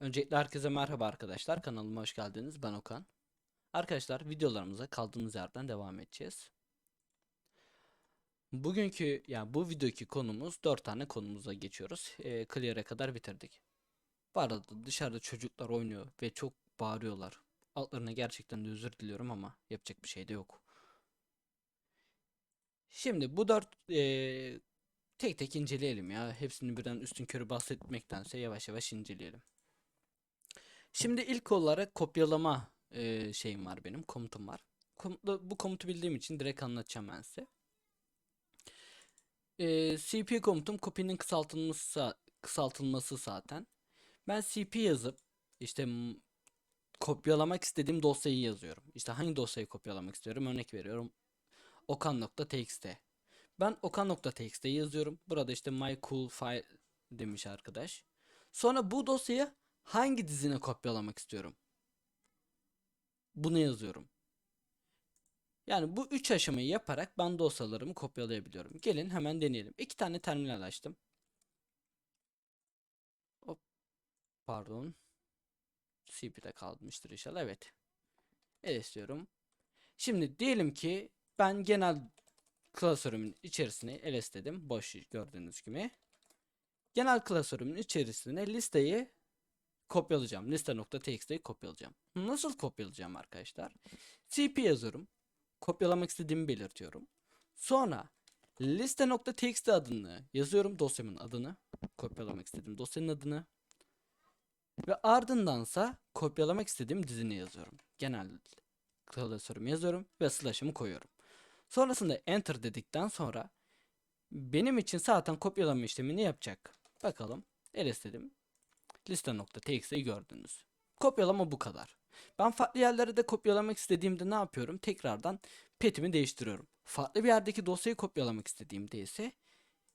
Öncelikle herkese merhaba arkadaşlar. Kanalıma hoş geldiniz. Ben Okan. Arkadaşlar videolarımıza kaldığımız yerden devam edeceğiz. Bugünkü yani bu videoki konumuz 4 tane konumuza geçiyoruz. E, Clear'e kadar bitirdik. Bu arada dışarıda çocuklar oynuyor ve çok bağırıyorlar. Altlarına gerçekten de özür diliyorum ama yapacak bir şey de yok. Şimdi bu 4 tek tek inceleyelim ya. Hepsini birden üstün körü bahsetmektense yavaş yavaş inceleyelim. Şimdi ilk olarak kopyalama e, şeyim var benim, komutum var. Komutla, bu komutu bildiğim için direkt anlatacağım ben size. E, CP komutum copy'nin kısaltılması kısaltılması zaten. Ben CP yazıp işte kopyalamak istediğim dosyayı yazıyorum. İşte hangi dosyayı kopyalamak istiyorum? Örnek veriyorum. okan.txt. Ben okan.txt yazıyorum. Burada işte my cool file demiş arkadaş. Sonra bu dosyayı hangi dizine kopyalamak istiyorum? Bunu yazıyorum. Yani bu üç aşamayı yaparak ben dosyalarımı kopyalayabiliyorum. Gelin hemen deneyelim. İki tane terminal açtım. Hop, pardon. CP'de kalmıştır inşallah. Evet. Evet istiyorum. Şimdi diyelim ki ben genel klasörümün içerisine ls dedim. Boş gördüğünüz gibi. Genel klasörümün içerisine listeyi kopyalayacağım. Liste.txt'yi kopyalayacağım. Nasıl kopyalayacağım arkadaşlar? cp yazıyorum. Kopyalamak istediğimi belirtiyorum. Sonra liste.txt adını yazıyorum dosyamın adını. Kopyalamak istediğim dosyanın adını. Ve ardındansa kopyalamak istediğim dizini yazıyorum. Genel klasörümü yazıyorum ve slash'ımı koyuyorum. Sonrasında enter dedikten sonra benim için zaten kopyalama işlemini yapacak. Bakalım. ls dedim liste.txt'yi gördünüz. Kopyalama bu kadar. Ben farklı yerlere de kopyalamak istediğimde ne yapıyorum? Tekrardan petimi değiştiriyorum. Farklı bir yerdeki dosyayı kopyalamak istediğimde ise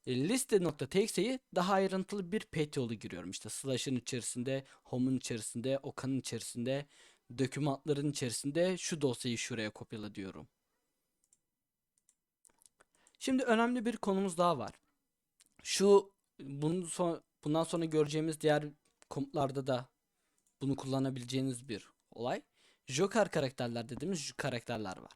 e, liste.txt'yi daha ayrıntılı bir pet yolu giriyorum. İşte slash'ın içerisinde, home'un içerisinde, okanın içerisinde, dokümanların içerisinde şu dosyayı şuraya kopyala diyorum. Şimdi önemli bir konumuz daha var. Şu bunun son, bundan sonra göreceğimiz diğer komutlarda da bunu kullanabileceğiniz bir olay. Joker karakterler dediğimiz karakterler var.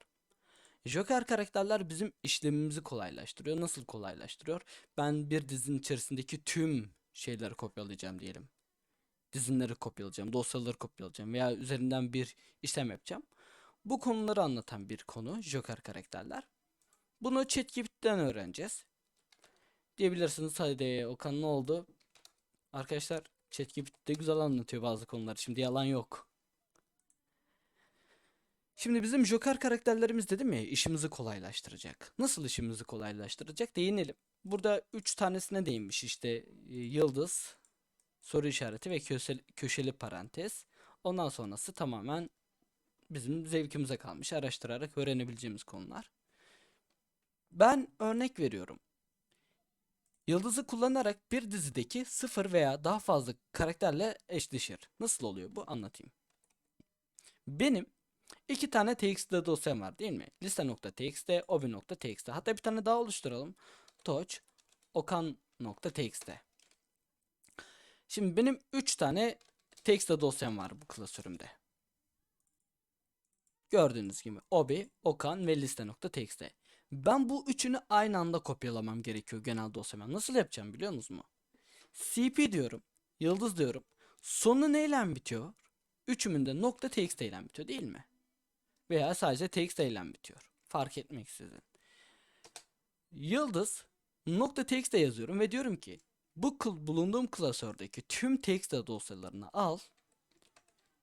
Joker karakterler bizim işlemimizi kolaylaştırıyor. Nasıl kolaylaştırıyor? Ben bir dizinin içerisindeki tüm şeyleri kopyalayacağım diyelim. Dizinleri kopyalayacağım, dosyaları kopyalayacağım veya üzerinden bir işlem yapacağım. Bu konuları anlatan bir konu Joker karakterler. Bunu ChatGPT'den öğreneceğiz. Diyebilirsiniz hadi Okan ne oldu? Arkadaşlar ChatGPT de güzel anlatıyor bazı konuları. Şimdi yalan yok. Şimdi bizim Joker karakterlerimiz dedim ya işimizi kolaylaştıracak. Nasıl işimizi kolaylaştıracak? Değinelim. Burada 3 tanesine değinmiş işte e, yıldız, soru işareti ve köşeli, köşeli parantez. Ondan sonrası tamamen bizim zevkimize kalmış. Araştırarak öğrenebileceğimiz konular. Ben örnek veriyorum. Yıldızı kullanarak bir dizideki sıfır veya daha fazla karakterle eşleşir. Nasıl oluyor bu anlatayım. Benim iki tane txt dosyam var değil mi? Liste.txt, obi.txt. Hatta bir tane daha oluşturalım. Toç, okan.txt. Şimdi benim 3 tane txt dosyam var bu klasörümde. Gördüğünüz gibi obi, okan ve liste.txt. Ben bu üçünü aynı anda kopyalamam gerekiyor genel dosyama. Nasıl yapacağım biliyor musunuz mu? cp diyorum. Yıldız diyorum. Sonu neyle bitiyor? Üçümün de nokta txt ile bitiyor değil mi? Veya sadece txt ile bitiyor. Fark etmeksizin. Yıldız nokta txt yazıyorum ve diyorum ki bu kıl, bulunduğum klasördeki tüm txt dosyalarını al.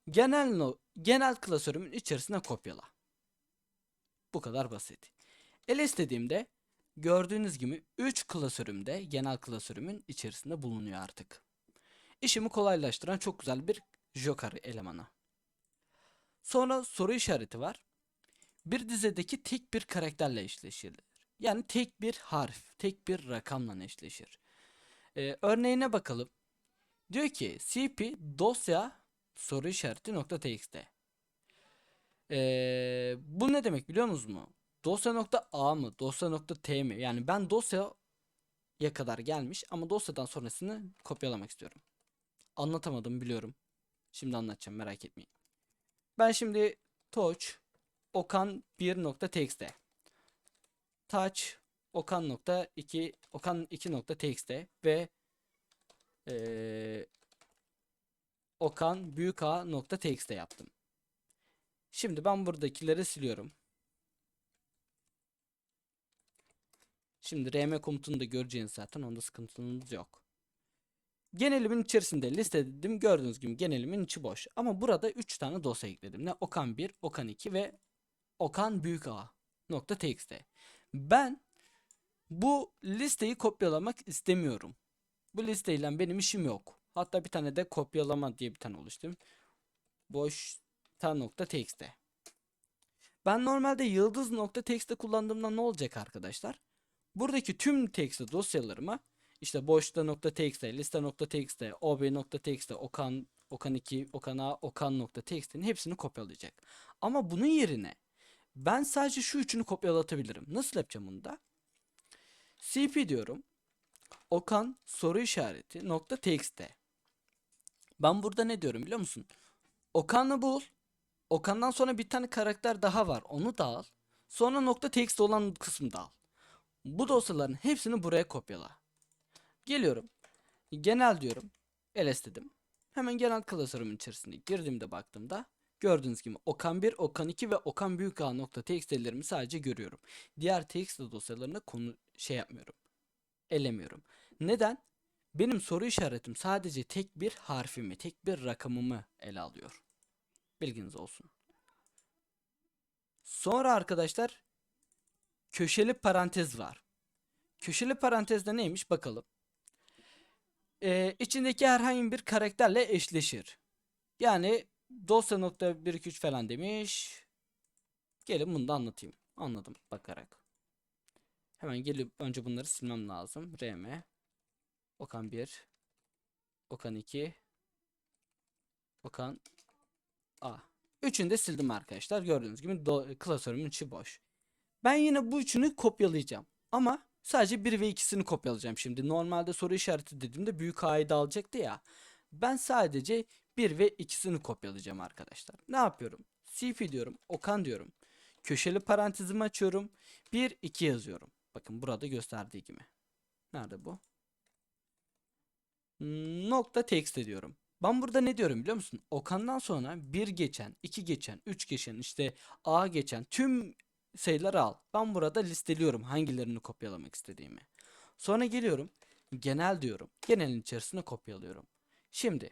Genel no genel klasörümün içerisine kopyala. Bu kadar basit. Ls dediğimde gördüğünüz gibi 3 klasörümde genel klasörümün içerisinde bulunuyor artık. İşimi kolaylaştıran çok güzel bir joker elemanı. Sonra soru işareti var. Bir dizedeki tek bir karakterle eşleşir. Yani tek bir harf, tek bir rakamla eşleşir. Ee, örneğine bakalım. Diyor ki cp dosya soru işareti nokta txt. Ee, bu ne demek biliyor musunuz mu? Dosya nokta A mı? Dosya nokta T mi? Yani ben dosyaya kadar gelmiş ama dosyadan sonrasını kopyalamak istiyorum. Anlatamadım biliyorum. Şimdi anlatacağım merak etmeyin. Ben şimdi touch okan 1.txt touch okan.2 okan 2.txt ve eee okan büyük a nokta txt yaptım. Şimdi ben buradakileri siliyorum. Şimdi rm komutunu da göreceğiniz zaten onda sıkıntımız yok. Genelimin içerisinde listeledim. Gördüğünüz gibi genelimin içi boş. Ama burada 3 tane dosya ekledim. Ne? Okan 1, Okan 2 ve Okan büyük A nokta txt. Ben bu listeyi kopyalamak istemiyorum. Bu listeyle benim işim yok. Hatta bir tane de kopyalama diye bir tane oluşturdum. Boşta nokta txt. Ben normalde yıldız nokta txt kullandığımda ne olacak arkadaşlar? Buradaki tüm text dosyalarıma işte boşta nokta txt, liste nokta txt, ob nokta txt, okan, okan 2, okan a, okan nokta txt'nin hepsini kopyalayacak. Ama bunun yerine ben sadece şu üçünü kopyalatabilirim. Nasıl yapacağım bunu da? cp diyorum. Okan soru işareti nokta txt. Ben burada ne diyorum biliyor musun? Okan'ı bul. Okan'dan sonra bir tane karakter daha var. Onu da al. Sonra nokta text olan kısmı da al. Bu dosyaların hepsini buraya kopyala. Geliyorum. Genel diyorum. ls dedim. Hemen genel klasörümün içerisinde girdiğimde baktığımda gördüğünüz gibi Okan 1, Okan 2 ve Okan büyük A nokta txt'lerimi sadece görüyorum. Diğer txt dosyalarına konu şey yapmıyorum. Elemiyorum. Neden? Benim soru işaretim sadece tek bir harfimi, tek bir rakamımı ele alıyor. Bilginiz olsun. Sonra arkadaşlar köşeli parantez var. Köşeli parantezde neymiş bakalım. Ee, içindeki herhangi bir karakterle eşleşir. Yani dosya nokta 1 2 3 falan demiş. Gelin bunu da anlatayım. Anladım bakarak. Hemen gelip önce bunları silmem lazım. rm Okan 1 Okan 2 Okan A. Üçünü de sildim arkadaşlar. Gördüğünüz gibi klasörümün içi boş. Ben yine bu üçünü kopyalayacağım. Ama sadece 1 ve 2'sini kopyalayacağım şimdi. Normalde soru işareti dediğimde büyük A'yı da alacaktı ya. Ben sadece 1 ve 2'sini kopyalayacağım arkadaşlar. Ne yapıyorum? cp diyorum. Okan diyorum. Köşeli parantezimi açıyorum. 1 2 yazıyorum. Bakın burada gösterdiği gibi. Nerede bu? Nokta text ediyorum. Ben burada ne diyorum biliyor musun? Okan'dan sonra 1 geçen, 2 geçen, 3 geçen, işte A geçen tüm sayıları al. Ben burada listeliyorum hangilerini kopyalamak istediğimi. Sonra geliyorum. Genel diyorum. Genelin içerisine kopyalıyorum. Şimdi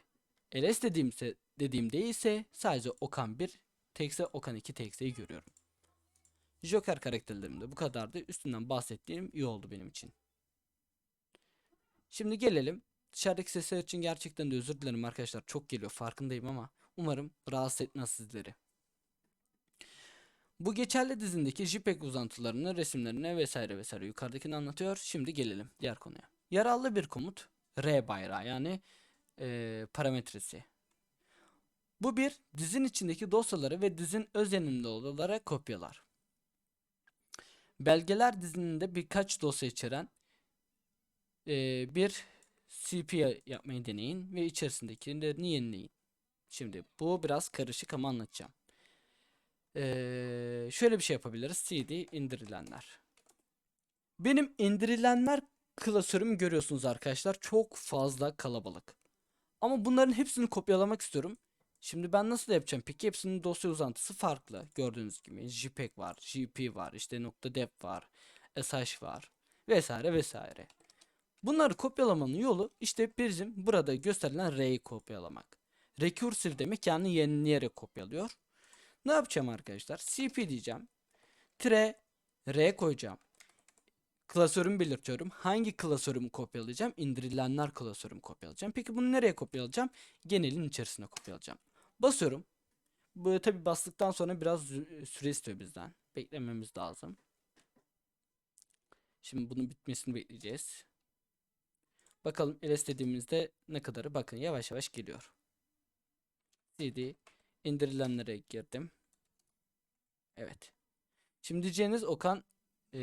ls dediğimse, dediğimde ise sadece Okan 1 tekse Okan 2 tekseyi görüyorum. Joker karakterlerimde bu kadardı. Üstünden bahsettiğim iyi oldu benim için. Şimdi gelelim. Dışarıdaki sesler için gerçekten de özür dilerim arkadaşlar. Çok geliyor farkındayım ama umarım rahatsız etmez sizleri. Bu geçerli dizindeki JPEG uzantılarını, resimlerine vesaire vesaire yukarıdakini anlatıyor. Şimdi gelelim diğer konuya. Yararlı bir komut R bayrağı yani e, parametresi. Bu bir dizin içindeki dosyaları ve dizin özeninde olarak kopyalar. Belgeler dizinde birkaç dosya içeren e, bir CP yapmayı deneyin ve içerisindekilerini yenileyin. Şimdi bu biraz karışık ama anlatacağım. Ee, şöyle bir şey yapabiliriz. CD indirilenler. Benim indirilenler klasörümü görüyorsunuz arkadaşlar. Çok fazla kalabalık. Ama bunların hepsini kopyalamak istiyorum. Şimdi ben nasıl yapacağım? Peki hepsinin dosya uzantısı farklı. Gördüğünüz gibi JPEG var, GP var, işte .dep var, SH var vesaire vesaire. Bunları kopyalamanın yolu işte bizim burada gösterilen R'yi kopyalamak. Recursive demek yani yenileyerek kopyalıyor. Ne yapacağım arkadaşlar? CP diyeceğim. Tire R koyacağım. Klasörümü belirtiyorum. Hangi klasörümü kopyalayacağım? İndirilenler klasörümü kopyalayacağım. Peki bunu nereye kopyalayacağım? Genelin içerisine kopyalayacağım. Basıyorum. Bu tabi bastıktan sonra biraz süre istiyor bizden. Beklememiz lazım. Şimdi bunun bitmesini bekleyeceğiz. Bakalım ls dediğimizde ne kadarı bakın yavaş yavaş geliyor. cd indirilenlere girdim. Evet. Şimdi diyeceğiniz Okan e,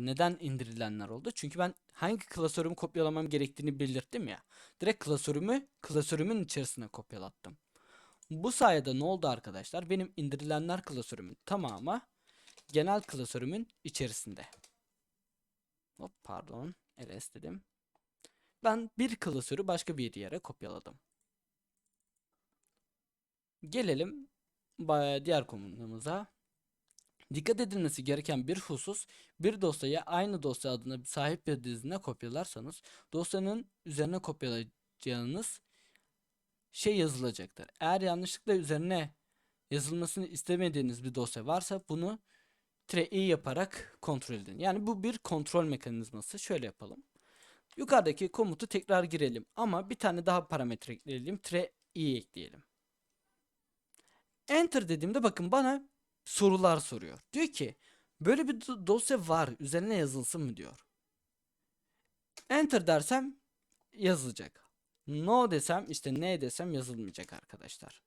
neden indirilenler oldu? Çünkü ben hangi klasörümü kopyalamam gerektiğini belirttim ya. Direkt klasörümü klasörümün içerisine kopyalattım. Bu sayede ne oldu arkadaşlar? Benim indirilenler klasörümün tamamı genel klasörümün içerisinde. Hop pardon. ls dedim. Ben bir klasörü başka bir yere kopyaladım. Gelelim diğer konumuza. Dikkat edilmesi gereken bir husus, bir dosyayı aynı dosya adına sahip bir dizine kopyalarsanız, dosyanın üzerine kopyalayacağınız şey yazılacaktır. Eğer yanlışlıkla üzerine yazılmasını istemediğiniz bir dosya varsa bunu -i yaparak kontrol edin. Yani bu bir kontrol mekanizması. Şöyle yapalım. Yukarıdaki komutu tekrar girelim ama bir tane daha parametre ekleyelim. -i ekleyelim. Enter dediğimde bakın bana sorular soruyor. Diyor ki böyle bir do- dosya var üzerine yazılsın mı diyor. Enter dersem yazılacak. No desem işte ne desem yazılmayacak arkadaşlar.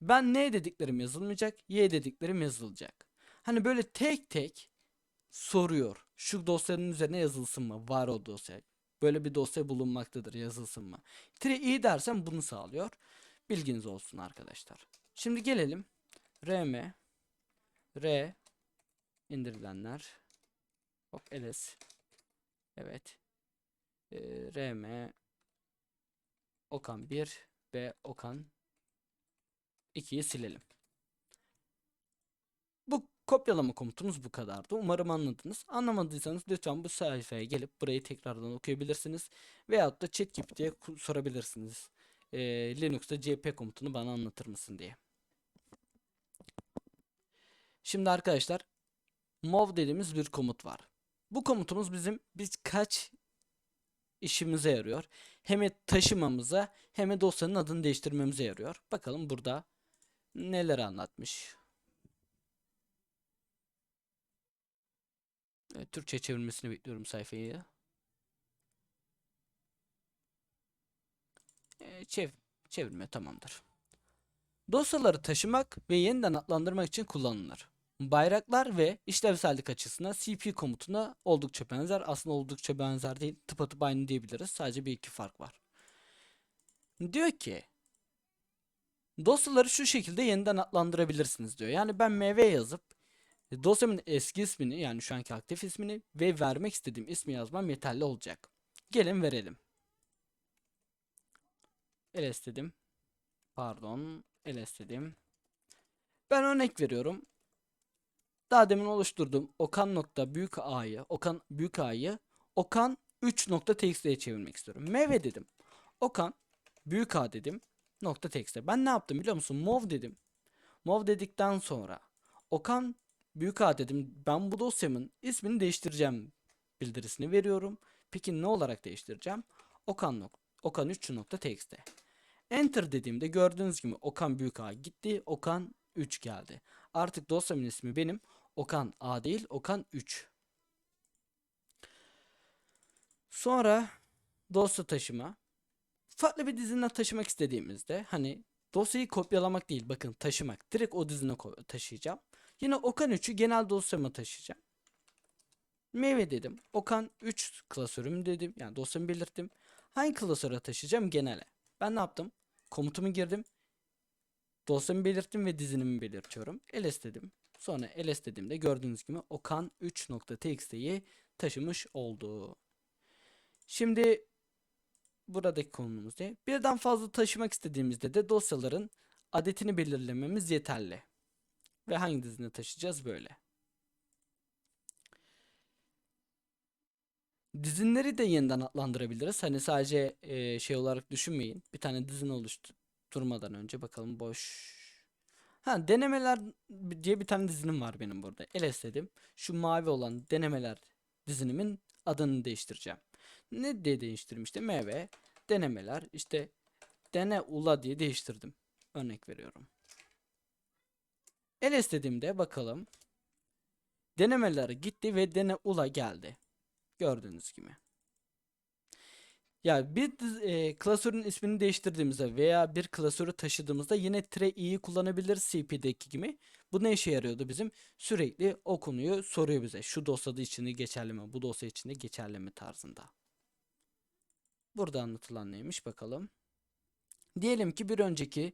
Ben ne dediklerim yazılmayacak, y dediklerim yazılacak. Hani böyle tek tek soruyor. Şu dosyanın üzerine yazılsın mı? Var o dosya. Böyle bir dosya bulunmaktadır yazılsın mı? Tire i dersem bunu sağlıyor. Bilginiz olsun arkadaşlar. Şimdi gelelim. rm r indirilenler hop ls evet Ee, rm okan 1 ve okan 2'yi silelim. Bu kopyalama komutumuz bu kadardı. Umarım anladınız. Anlamadıysanız lütfen bu sayfaya gelip burayı tekrardan okuyabilirsiniz. Veyahut da ChatGPT'ye sorabilirsiniz. Ee, Linux'ta cp komutunu bana anlatır mısın diye. Şimdi arkadaşlar mov dediğimiz bir komut var. Bu komutumuz bizim birkaç işimize yarıyor. Hem taşımamıza hem de dosyanın adını değiştirmemize yarıyor. Bakalım burada neler anlatmış. Evet, Türkçe çevirmesini bekliyorum sayfayı. Ee, çev çevirme tamamdır. Dosyaları taşımak ve yeniden adlandırmak için kullanılır. Bayraklar ve işlevsellik açısından cp komutuna oldukça benzer. Aslında oldukça benzer değil. Tıpatıp aynı diyebiliriz. Sadece bir iki fark var. Diyor ki dosyaları şu şekilde yeniden adlandırabilirsiniz diyor. Yani ben mv yazıp dosyamın eski ismini yani şu anki aktif ismini ve vermek istediğim ismi yazmam yeterli olacak. Gelin verelim. ls dedim. Pardon. ls dedim. Ben örnek veriyorum. Daha demin oluşturduğum Okan nokta büyük A'yı, Okan büyük A'yı Okan 3 nokta txt'ye çevirmek istiyorum. Mv dedim. Okan büyük A dedim. Nokta txt'e. Ben ne yaptım biliyor musun? Mov dedim. Mov dedikten sonra Okan büyük A dedim. Ben bu dosyamın ismini değiştireceğim bildirisini veriyorum. Peki ne olarak değiştireceğim? Okan Okan 3 nokta txt'e. Enter dediğimde gördüğünüz gibi Okan büyük A gitti. Okan 3 geldi. Artık dosyamın ismi benim Okan A değil Okan 3. Sonra dosya taşıma. Farklı bir dizine taşımak istediğimizde hani dosyayı kopyalamak değil bakın taşımak. Direkt o dizine taşıyacağım. Yine Okan 3'ü genel dosyama taşıyacağım. Meyve dedim. Okan 3 klasörüm dedim. Yani dosyamı belirttim. Hangi klasöre taşıyacağım? Genele. Ben ne yaptım? Komutumu girdim. Dosyamı belirttim ve dizinimi belirtiyorum. ls dedim. Sonra ls dediğimde gördüğünüz gibi Okan 3.txt'yi taşımış oldu. Şimdi buradaki konumuz ne? Birden fazla taşımak istediğimizde de dosyaların adetini belirlememiz yeterli. Ve hangi dizine taşıyacağız böyle. Dizinleri de yeniden adlandırabiliriz. Hani sadece e, şey olarak düşünmeyin. Bir tane dizin oluşturmadan önce bakalım boş. Ha denemeler diye bir tane dizinim var benim burada. ls dedim. Şu mavi olan denemeler dizinimin adını değiştireceğim. Ne diye değiştirmiştim? mv denemeler işte dene ula diye değiştirdim. Örnek veriyorum. ls dediğimde bakalım. Denemeler gitti ve dene ula geldi. Gördüğünüz gibi. Ya bir e, klasörün ismini değiştirdiğimizde veya bir klasörü taşıdığımızda yine -i'yi kullanabiliriz cp'deki gibi. Bu ne işe yarıyordu bizim? Sürekli o konuyu soruyor bize. Şu dosyada içinde geçerli mi? Bu dosya içinde geçerli mi tarzında. Burada anlatılan neymiş bakalım. Diyelim ki bir önceki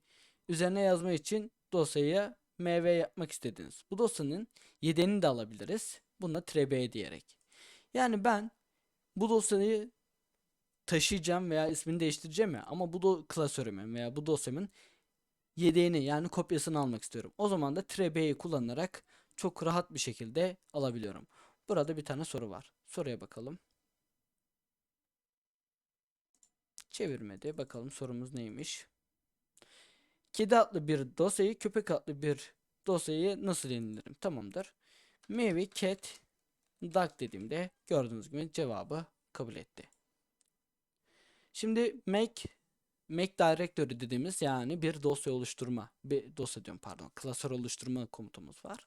üzerine yazma için dosyaya mv yapmak istediniz. Bu dosyanın yedeğini de alabiliriz. Buna -b diyerek. Yani ben bu dosyayı taşıyacağım veya ismini değiştireceğim ya ama bu do klasörümün veya bu dosyamın yedeğini yani kopyasını almak istiyorum. O zaman da -b'yi kullanarak çok rahat bir şekilde alabiliyorum. Burada bir tane soru var. Soruya bakalım. Çevirmedi. Bakalım sorumuz neymiş? Kedi adlı bir dosyayı köpek adlı bir dosyayı nasıl indiririm? Tamamdır. Maybe cat duck dediğimde gördüğünüz gibi cevabı kabul etti. Şimdi make make directory dediğimiz yani bir dosya oluşturma, bir dosya diyorum pardon, klasör oluşturma komutumuz var.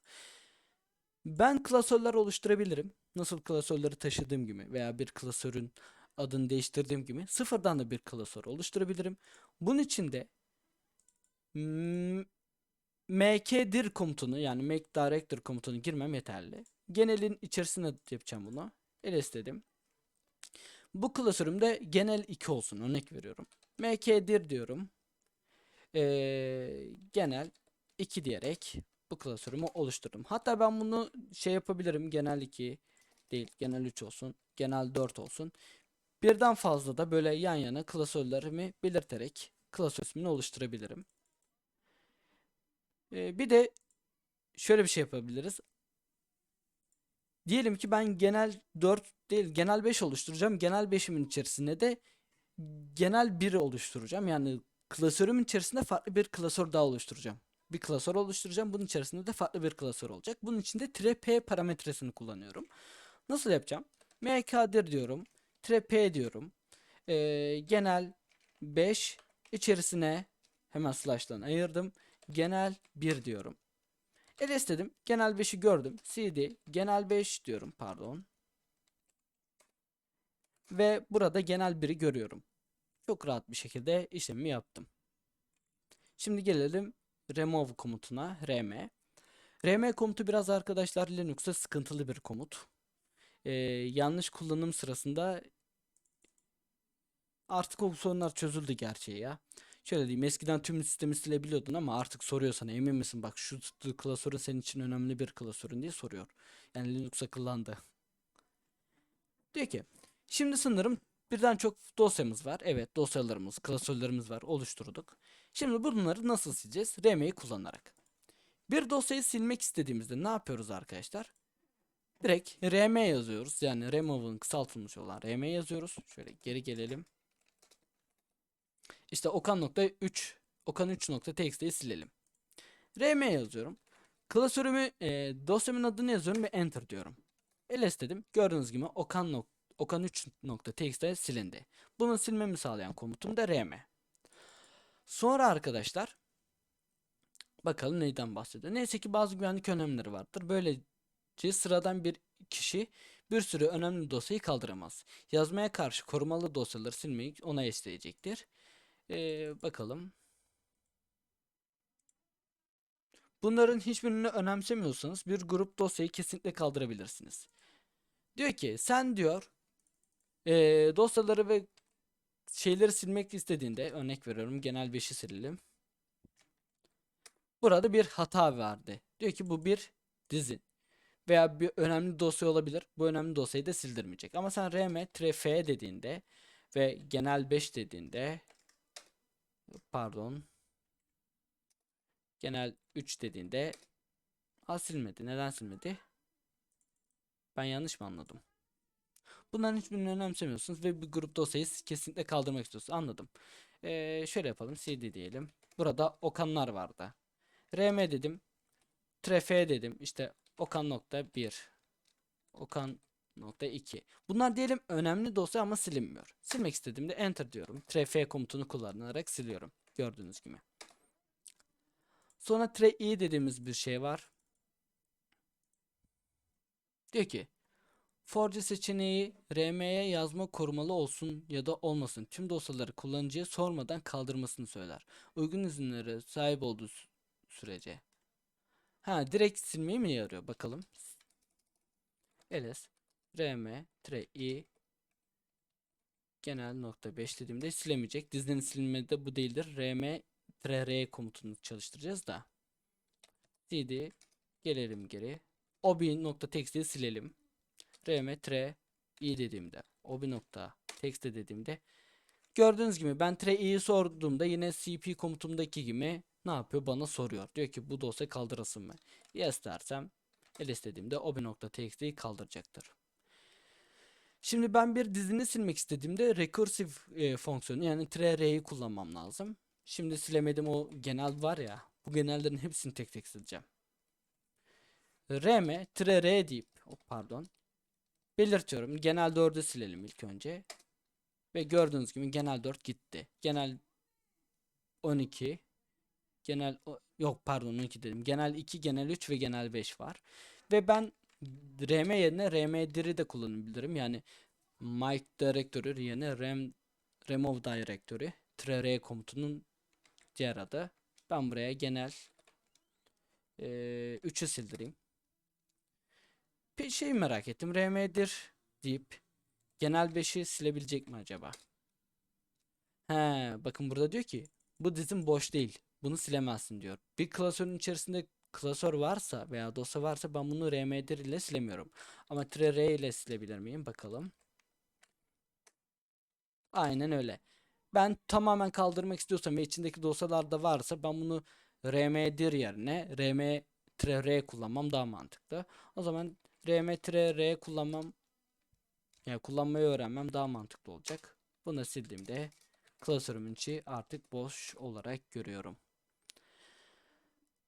Ben klasörler oluşturabilirim. Nasıl klasörleri taşıdığım gibi veya bir klasörün adını değiştirdiğim gibi sıfırdan da bir klasör oluşturabilirim. Bunun için de mkdir komutunu yani make director komutunu girmem yeterli. Genelin içerisine yapacağım bunu. ls dedim. Bu klasörümde genel 2 olsun örnek veriyorum. mkdir diyorum. Ee, genel 2 diyerek bu klasörümü oluşturdum. Hatta ben bunu şey yapabilirim. Genel 2 değil, genel 3 olsun, genel 4 olsun. Birden fazla da böyle yan yana klasörlerimi belirterek klasör ismini oluşturabilirim. Ee, bir de şöyle bir şey yapabiliriz. Diyelim ki ben genel 4 değil genel 5 oluşturacağım. Genel 5'imin içerisinde de genel 1 oluşturacağım. Yani klasörümün içerisinde farklı bir klasör daha oluşturacağım. Bir klasör oluşturacağım. Bunun içerisinde de farklı bir klasör olacak. Bunun için de -p parametresini kullanıyorum. Nasıl yapacağım? mkdir diyorum. -p diyorum. Ee, genel 5 içerisine hemen slash'tan ayırdım. Genel 1 diyorum. Ls dedim. Genel 5'i gördüm. cd genel 5 diyorum pardon. Ve burada genel 1'i görüyorum. Çok rahat bir şekilde işlemi yaptım. Şimdi gelelim remove komutuna rm. rm komutu biraz arkadaşlar Linux'ta sıkıntılı bir komut. Ee, yanlış kullanım sırasında artık o sorunlar çözüldü gerçeği ya. Şöyle diyeyim eskiden tüm sistemi silebiliyordun ama artık soruyor sana emin misin bak şu klasörün senin için önemli bir klasörün diye soruyor. Yani Linux akıllandı. Diyor ki şimdi sanırım birden çok dosyamız var. Evet dosyalarımız, klasörlerimiz var oluşturduk. Şimdi bunları nasıl sileceğiz? RM'yi kullanarak. Bir dosyayı silmek istediğimizde ne yapıyoruz arkadaşlar? Direkt rm yazıyoruz. Yani remove'ın kısaltılmış olan rm yazıyoruz. Şöyle geri gelelim. İşte okan.3 okan3.txt'yi silelim. rm yazıyorum. Klasörümü e, dosyamın adını yazıyorum ve enter diyorum. ls dedim. Gördüğünüz gibi okan okan3.txt silindi. Bunu silmemi sağlayan komutum da rm. Sonra arkadaşlar bakalım neyden bahsediyor. Neyse ki bazı güvenlik önlemleri vardır. Böylece sıradan bir kişi bir sürü önemli dosyayı kaldıramaz. Yazmaya karşı korumalı dosyaları silmeyi ona isteyecektir. Ee, bakalım. Bunların hiçbirini önemsemiyorsanız bir grup dosyayı kesinlikle kaldırabilirsiniz. Diyor ki sen diyor e, dosyaları ve şeyleri silmek istediğinde örnek veriyorum genel 5'i silelim. Burada bir hata verdi. Diyor ki bu bir dizi veya bir önemli dosya olabilir. Bu önemli dosyayı da sildirmeyecek. Ama sen rm-f dediğinde ve genel 5 dediğinde pardon genel 3 dediğinde ha silmedi. Neden silmedi? Ben yanlış mı anladım? Bunların hiçbirini önemsemiyorsunuz ve bir grup dosyayı kesinlikle kaldırmak istiyorsunuz. Anladım. Ee, şöyle yapalım. CD diyelim. Burada Okanlar vardı. RM dedim. Trefe dedim. İşte Okan nokta 1. Okan nokta 2. Bunlar diyelim önemli dosya ama silinmiyor. Silmek istediğimde enter diyorum. Trefe komutunu kullanarak siliyorum. Gördüğünüz gibi. Sonra tre i dediğimiz bir şey var. Diyor ki Forge seçeneği RM'ye yazma korumalı olsun ya da olmasın. Tüm dosyaları kullanıcıya sormadan kaldırmasını söyler. Uygun izinlere sahip olduğu sürece. Ha direkt silmeyi mi yarıyor? Bakalım. ls rm i genel nokta 5 dediğimde silemeyecek. Dizinin silinmede bu değildir. rm -r komutunu çalıştıracağız da. cd gelelim geri. obi.txt'i silelim. rm tre i dediğimde obi.txt dediğimde gördüğünüz gibi ben tre i'yi sorduğumda yine cp komutumdaki gibi ne yapıyor bana soruyor. Diyor ki bu dosya kaldırılsın mı? Yes dersem el istediğimde obi.txt'yi kaldıracaktır. Şimdi ben bir dizini silmek istediğimde recursive e, fonksiyonu yani -r'yi kullanmam lazım. Şimdi silemedim o genel var ya. Bu genellerin hepsini tek tek sileceğim. rm -r deyip oh, pardon belirtiyorum. Genel 4'ü silelim ilk önce. Ve gördüğünüz gibi genel 4 gitti. Genel 12 genel yok pardon 12 dedim. Genel 2, genel 3 ve genel 5 var. Ve ben rm yerine rmdir'i de kullanabilirim. Yani mic directory yerine rem remove directory -r komutunun diğer adı. Ben buraya genel 3'ü sildireyim. Bir şey merak ettim. rmdir deyip genel 5'i silebilecek mi acaba? He, bakın burada diyor ki bu dizim boş değil. Bunu silemezsin diyor. Bir klasörün içerisinde klasör varsa veya dosya varsa ben bunu rmdir ile silemiyorum. Ama -r ile silebilir miyim? Bakalım. Aynen öyle. Ben tamamen kaldırmak istiyorsam ve içindeki dosyalar da varsa ben bunu rmdir yerine rm -r kullanmam daha mantıklı. O zaman rm -r kullanmam yani kullanmayı öğrenmem daha mantıklı olacak. Bunu sildiğimde klasörümün içi artık boş olarak görüyorum.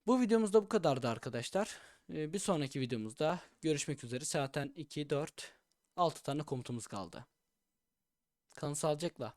Bu videomuzda bu kadardı arkadaşlar. Ee, Bir sonraki videomuzda görüşmek üzere. Zaten 2, 4, 6 tane komutumuz kaldı. Kalın sağlıcakla.